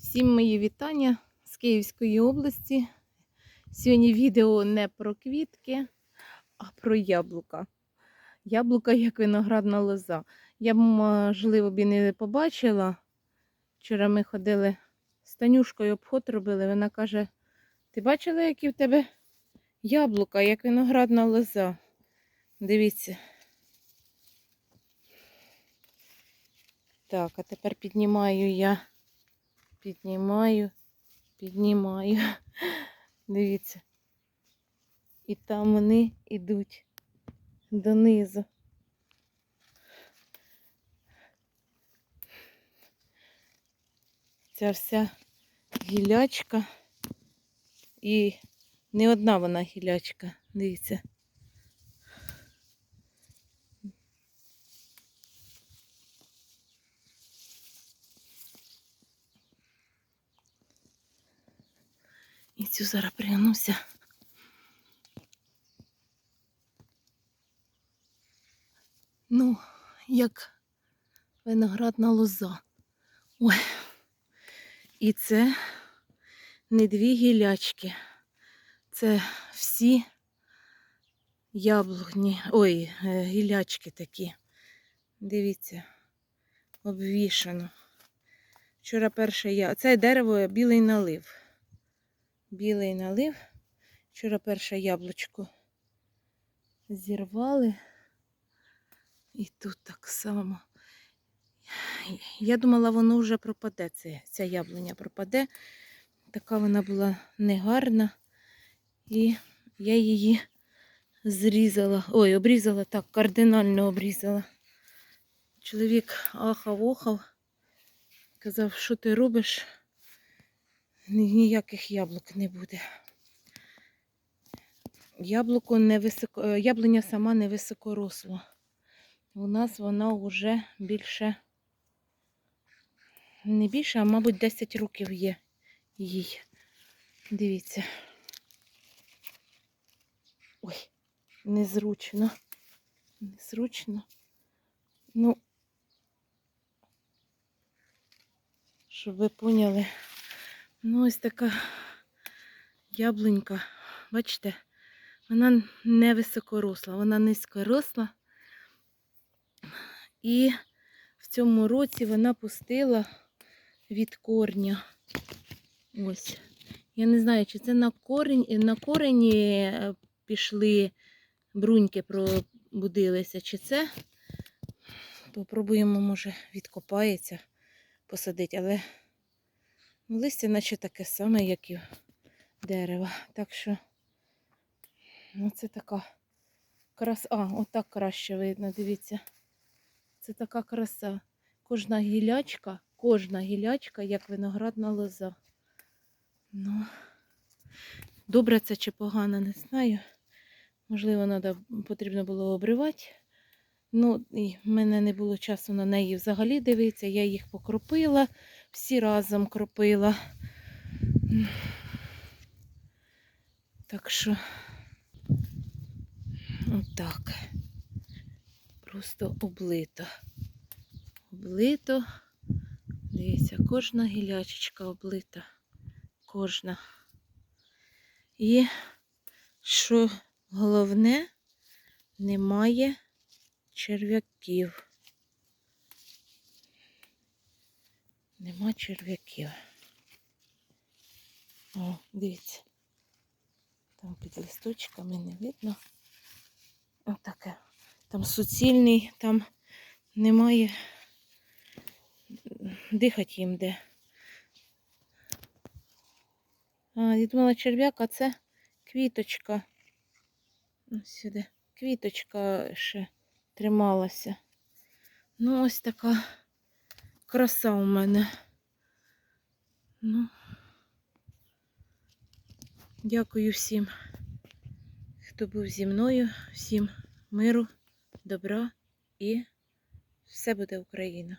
Всім мої вітання з Київської області. Сьогодні відео не про квітки, а про яблука. Яблука як виноградна лоза. Я б, можливо, б і не побачила. Вчора ми ходили з Танюшкою обход робили. Вона каже: ти бачила, які в тебе яблука, як виноградна лоза? Дивіться. Так, а тепер піднімаю я. Піднімаю, піднімаю. Дивіться. І там вони йдуть донизу. Ця вся гілячка. І не одна вона гілячка. Дивіться. І цю зараз пригнуся. Ну, як виноградна лоза. Ой. І це не дві гілячки. Це всі яблуні, ой, е, гілячки такі. Дивіться, обвішано. Вчора перше я. Це дерево білий налив білий налив. Вчора перше яблучко зірвали. І тут так само. Я думала, воно вже пропаде, це, ця яблуня пропаде. Така вона була негарна. І я її зрізала. Ой, обрізала так, кардинально обрізала. Чоловік ахав-охав, казав, що ти робиш? Ні- ніяких яблук не буде. Яблуко не високо, е, яблуня сама не високоросла. У нас вона вже більше, не більше, а мабуть 10 років є їй. Дивіться. Ой, незручно. Незручно. Ну, щоб ви поняли. Ну, ось така яблунька, бачите, вона не високоросла, вона низькоросла. І в цьому році вона пустила від корня. Ось. Я не знаю, чи це на корень, на корені е, пішли бруньки пробудилися, чи це. Попробуємо, може, відкопається, посадити, але Листя наче таке саме, як і дерева. Так що ну, це така краса. А, отак краще видно, дивіться. Це така краса. Кожна гілячка, кожна гілячка, як виноградна лоза. Ну, добре це чи погано, не знаю. Можливо, надо, потрібно було обривати. Ну, і в мене не було часу на неї взагалі дивитися. Я їх покропила, всі разом кропила. Так що, отак. Просто облито. Облито. Дивіться, кожна гілячечка облита. Кожна. І що головне, немає черв'яків. Нема черв'яків. О, дивіться. Там під листочками не видно. Отаке. Там суцільний, там немає. Дихати їм де. А, я думала черв'як, а це квіточка. Ось Сюди. Квіточка ще трималася. Ну, ось така краса у мене. Ну, дякую всім, хто був зі мною, всім миру, добра і все буде Україна.